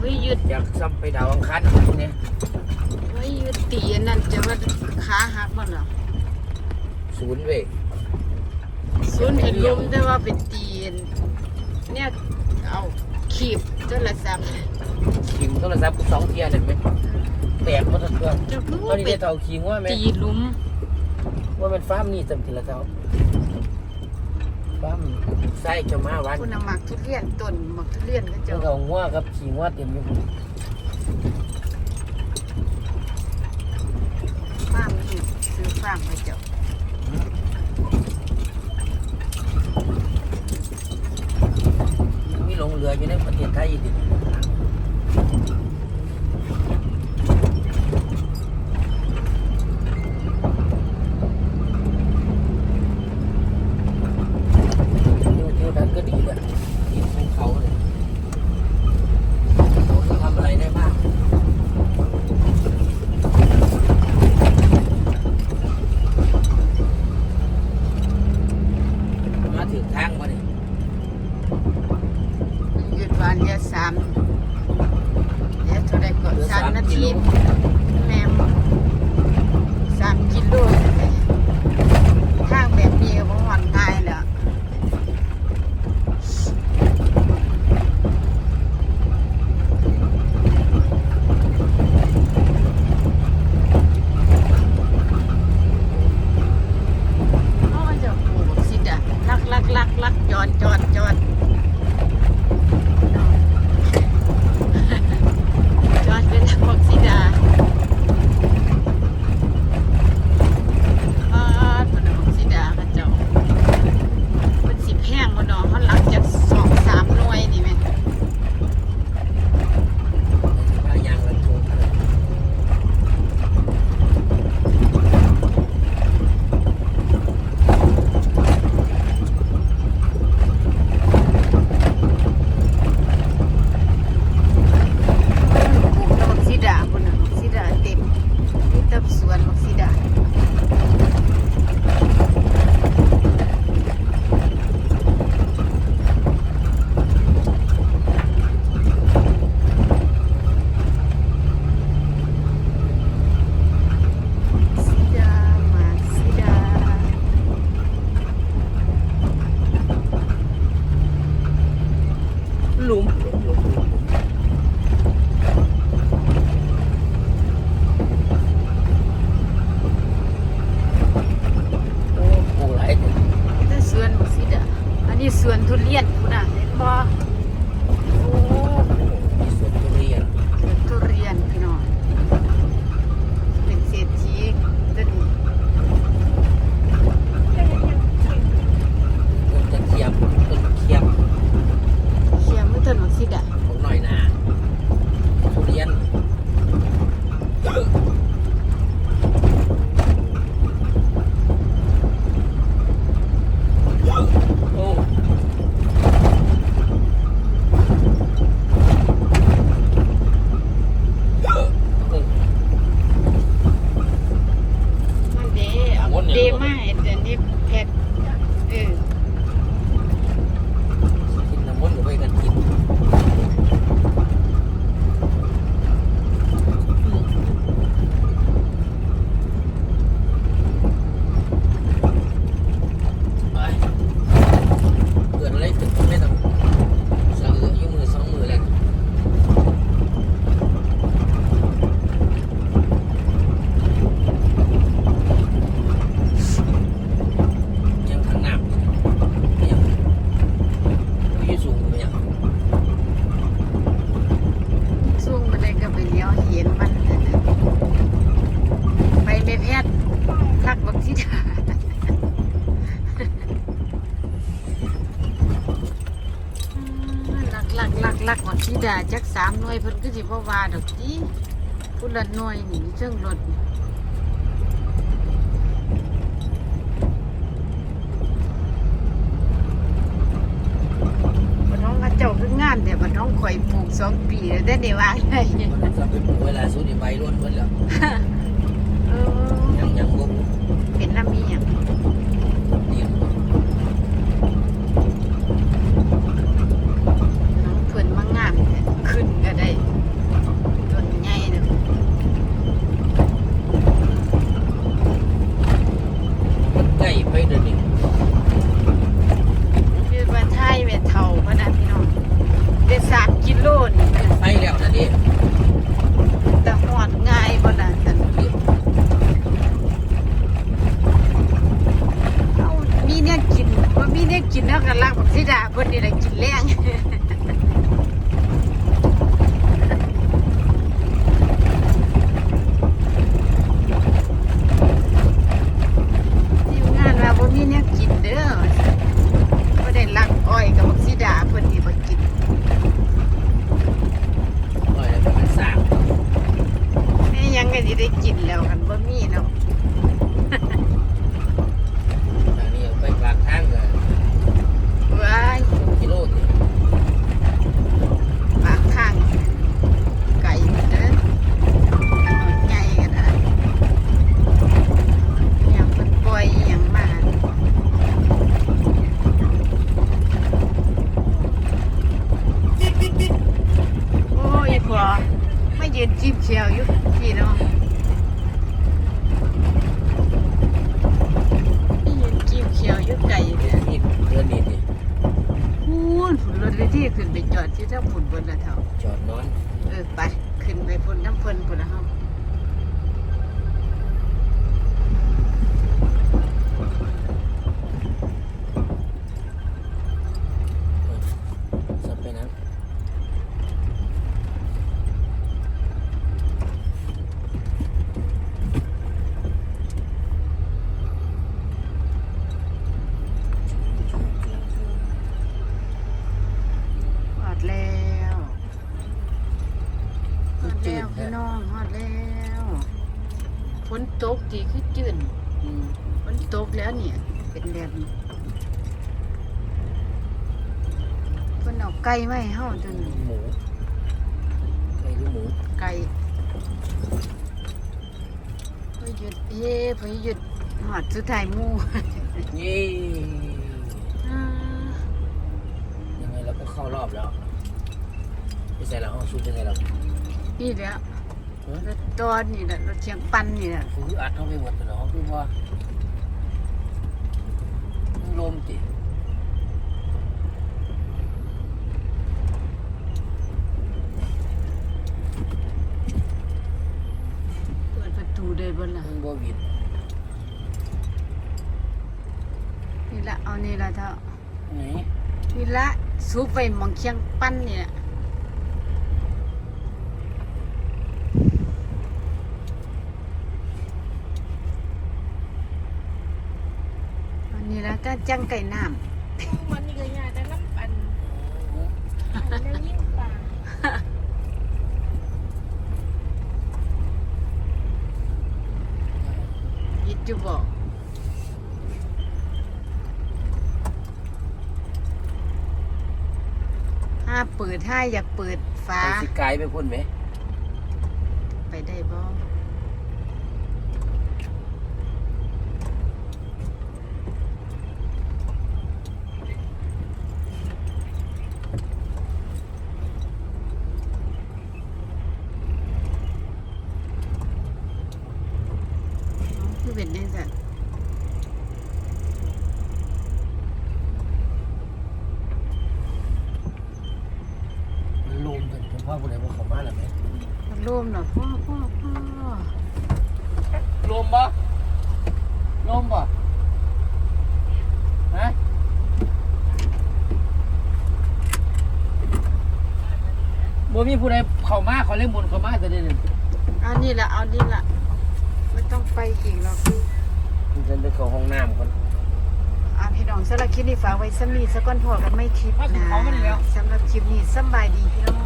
ไว้ยึดอยากซ้ำไปดาวอังคารเนี่ยไว้ยึดตีอันนั่นจะว่าขาหักบ่เหรอศูนย์เว้ยศูนย์เห็นลมแต่ว่าเป็นตีนเนี่ยเอาขีบโทรศัพท์คิงโทรศัพท์กูสองเทียเห็นไหมแตกหมดทั้งเครื่องจะรู้ตอนนี้เป็จะนเท่าคิงว่าไหมตีหลุม ว่ามันฟ้าร์มนี่จำทีละเจ้า ฟ้าร์มไส้เจะมาวันคุณน่ะมักทุเรียนต้นมักทุเรียนก็เจ้าเจ้าเก่างัวกับขี่งัวเต็มอยู่ ฟาร์มนี่ซื้อฟาร์มไปเจ้า มีหลงเรืออยู่ในประเทศไทยอีกดิอยู่ที่นั้นก็ดีเลยที่ภูเขาเลยเขาจะทำอะไรได้บ้างมาถึง ทางมาเนี่ยหยุดวันเดียวสามเดี๋ยวเท่าไรก่อนสามนาทีแม่มสามกิโลทางแบบนี้ก็บ่หอนง่ายแล้ว เขาก็จะปลูกสิจ้ะลักลักลักลักจอดจอดจอดจอดเป็นบักสิดาปาดมันบักสิดาค่ะเจ้ามันสิแพงบ่ดอกเขาหลักจากสองสามหน่วยนี่แม่ พายางระทุง ปลูกบักสิดาคนน่ะบักสิดาเต็มนี่ตับสวนบักสิดา สิดามาสิดา หลุมหลุมหลุมโอ้ปลูกหลายเลย แต่สวนบักสิดา อันนี้สวนทุเรียน พุ่นน่ะเห็นบ่โอ้ มีสวนทุเรียน สวนทุเรียนพี่น้องเป็นเศรษฐีตัวนี้ ต้นตะเคียนต้นเคียน เขียมือต้นบักสิดา ของหน่อยนาทุเรียนโอ้ มันเด้เอาเดมาให้เดี๋ยวนี้แพ็คเออ กินน้ำมันต์ก็ไปกันกินไปเกิดอะไรขึ้นไม่ต้องสะอืออยู่มือสองมือแล้ว ยังข้างหน้ายังอยู่สูงไปยัง สูงไปเลยก็ไปเลี้ยวเห็นมันนั่นน่ะไปไม่แพทย์ทักบักสิดา ลักลักลักลักบักสิดาจักสามหน่วยเพิ่นก็สิบ่ว่าดอกติผู้ละหน่วยนี่เชิงรถนี่บัดน้องกระเจ้าคืองามแต่บัดน้องข่อยปลูกสองปีแล้วได้ได้ว่าไงมันจะเป็นเวลาสุดใบล้วนหมดแล้วเออยังยังบ่เป็นน้ำมีหยัง กินแล้วกันลักบัที่ดาเพิ่นนี่แหละกินแรง ไม่ยืนจิ้มเชียวอยู่พี่น้องไม่ยืนจิ้มเชียวอยู่ไก่เนี่ยนี่เดือนนี้นี่พูนฝุ่นรถเลยที่ขึ้นไปจอดที่เท่าฝุ่นบนละเท่าจอดนอน เออไป ขึ้นไปพุ่นน้ำเพลินพุ่นละเฮา สับไปนั้น ฮอดแล้วฮอดแล้วพี่น้องฮอดแล้วฝนตก ดีคือจืนอืมฝนตกแล้วเนี่ย เป็นแบบนี้เพิ่นเอาไก่มาให้เฮาจนหมูไก่หรือหมูไก่พอหยุดเฮ้พอหยุดหอดสุดท้ายหมู่เย่อ่ายังไงเราก็เข้ารอบแล้วไปใส่ละห้องชุดยังไงเรานี่แหล้วเฮ้ย รถตอนนี่แหละรถเชียงปันนี่แหละคืออัดเข้าไปหมดเลยเหรอคือว่าลมติเปิดประตูได้บ่ล่ะมันบ่วิดนี่ละเอานี่ละเท่าไหนนี่ละสูบไปหมองเชียงปันนี่แหละอันนี้ละ ก็จังไก่น้มันนี่ก็ยาแต่น้ำปั่นแล้วยิ่งป่าำยิดจุบอกห้าเปิดห้าอยากเปิดฟ้า ไปสิไกลไปพุ่นไหม ไปได้บ่เอาคือเป็นจังซั่น มัน ลมเป็นผมว่าผู้ใดว่าเขามาแล้วไหมพัดลมเนาะพ่อพ่อพ่อลมบ่ลมบ่ฮะบ่มีผู้ใดเข้ามาเขาเล่นบนเข้ามาแต่เดี๋ยวนี้เอานี่ละเอานี่ละไม่ต้องไปอีกหรอกฉันไปเข้าห้องน้ำก่อนอาพี่น้องสำหรับคลิปนี้ฝากไว้สำนีสักก้อนพอกันไม่คลิปนะสำหรับคลิปนี้สำบายดีพี่น้อง